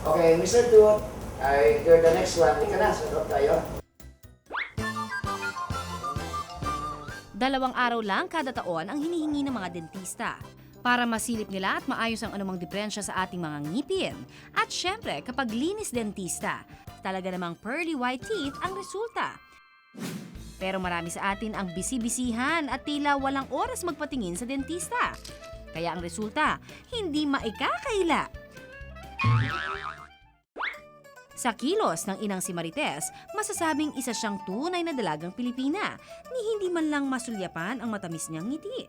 Okay, Mr. Tooth, I, you're the next one. Ika na, sunod tayo. Dalawang araw lang kada taon ang hinihingi ng mga dentista para masilip nila at maayos ang anumang diferensya sa ating mga ngipin. At syempre, kapag linis dentista, talaga namang pearly white teeth ang resulta. Pero marami sa atin ang bisi-bisihan at tila walang oras magpatingin sa dentista. Kaya ang resulta, hindi maikakaila. Sa kilos ng inang si Marites, masasabing isa siyang tunay na dalagang Pilipina ni hindi man lang masulyapan ang matamis niyang ngiti.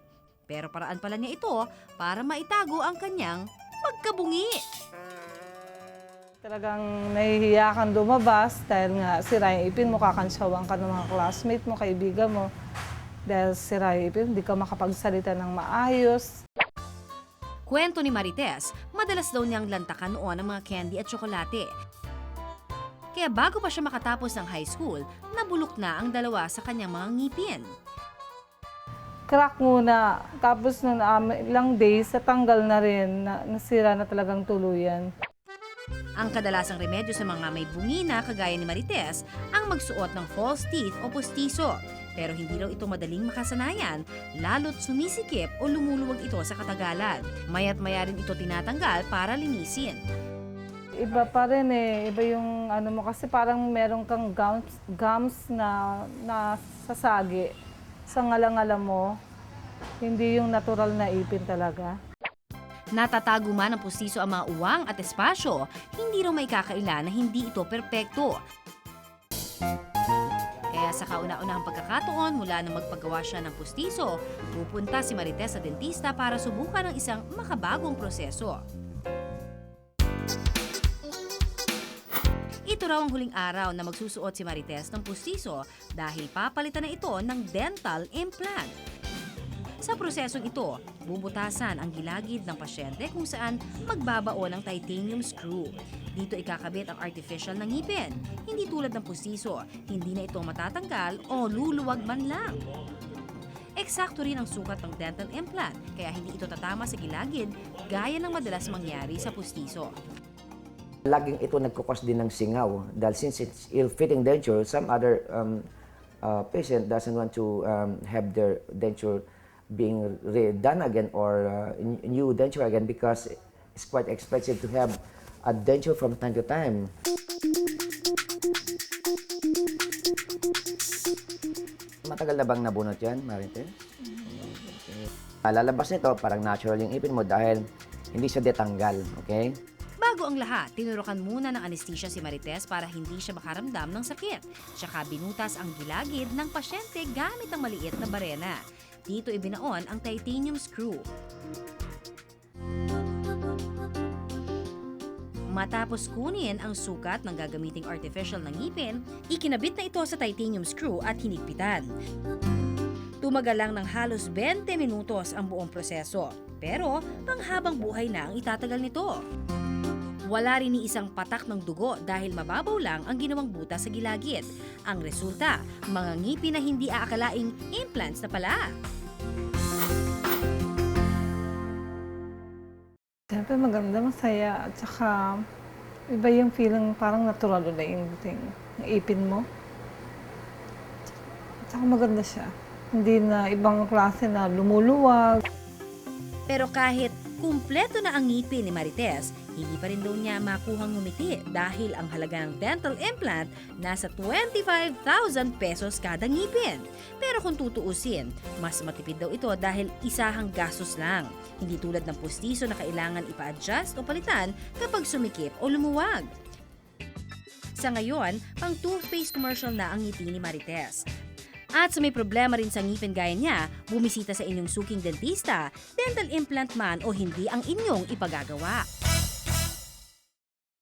Pero paraan pala niya ito para maitago ang kanyang pagkabungi. Talagang nahihiya kang lumabas dahil nga sira yung ipin mo, ka ng mga classmate mo, kaibigan mo. Dahil sira yung ipin, hindi ka makapagsalita ng maayos. Kwento ni Marites, madalas daw niyang lantakan noon ang mga candy at tsokolate. Kaya bago pa siya makatapos ng high school, nabulok na ang dalawa sa kanyang mga ngipin. Crack muna, tapos nung um, ilang days, natanggal na rin, na, nasira na talagang tuluyan. Ang kadalasang remedyo sa mga may bungina kagaya ni Marites ang magsuot ng false teeth o postiso. Pero hindi raw ito madaling makasanayan, lalo't sumisikip o lumuluwag ito sa katagalan. Mayat maya rin ito tinatanggal para linisin. Iba pa rin eh, iba yung ano mo, kasi parang meron kang gums, gums na, na sasagi sa ngalangala mo. Hindi yung natural na ipin talaga. Natatago man ng pustiso ang mga uwang at espasyo, hindi raw may kakaila na hindi ito perpekto. Kaya sa kauna-unahang pagkakataon mula nang magpagawa siya ng pustiso, pupunta si Marites sa dentista para subukan ang isang makabagong proseso. Ito raw ang huling araw na magsusuot si Marites ng pustiso dahil papalitan na ito ng dental implant. Sa prosesong ito, bubutasan ang gilagid ng pasyente kung saan magbabaon ang titanium screw. Dito ikakabit ang artificial na ngipin. Hindi tulad ng pustiso, hindi na ito matatanggal o luluwag man lang. Eksakto rin ang sukat ng dental implant, kaya hindi ito tatama sa gilagid gaya ng madalas mangyari sa pustiso. Laging ito nagkukos din ng singaw dahil since it's ill-fitting denture, some other um, uh, patient doesn't want to um, have their denture being redone again or uh, new denture again because it's quite expensive to have a denture from time to time. Matagal na bang nabunot yan, Marites? Okay. Ah, Lalabas nito, parang natural yung ipin mo dahil hindi siya detanggal, okay? Bago ang lahat, tinurukan muna ng anesthesia si Marites para hindi siya makaramdam ng sakit. Tsaka binutas ang gilagid ng pasyente gamit ang maliit na barena. Dito ibinaon ang titanium screw. Matapos kunin ang sukat ng gagamiting artificial na ngipin, ikinabit na ito sa titanium screw at hinigpitan. Tumagal lang ng halos 20 minutos ang buong proseso. Pero panghabang buhay na ang itatagal nito. Wala rin ni isang patak ng dugo dahil mababaw lang ang ginawang buta sa gilagid. Ang resulta, mga ngipin na hindi aakalaing implants na pala. Siyempre maganda, masaya. At saka iba yung feeling parang natural na yung ting yung ipin mo. At saka maganda siya. Hindi na ibang klase na lumuluwag. Pero kahit kumpleto na ang ngipin ni Marites, hindi pa rin daw niya makuhang ngumiti dahil ang halaga ng dental implant nasa 25,000 pesos kada ngipin. Pero kung tutuusin, mas matipid daw ito dahil isahang gastos lang. Hindi tulad ng pustiso na kailangan ipa-adjust o palitan kapag sumikip o lumuwag. Sa ngayon, pang toothpaste commercial na ang ngiti ni Marites. At sa may problema rin sa ngipin gaya niya, bumisita sa inyong suking dentista, dental implant man o hindi ang inyong ipagagawa.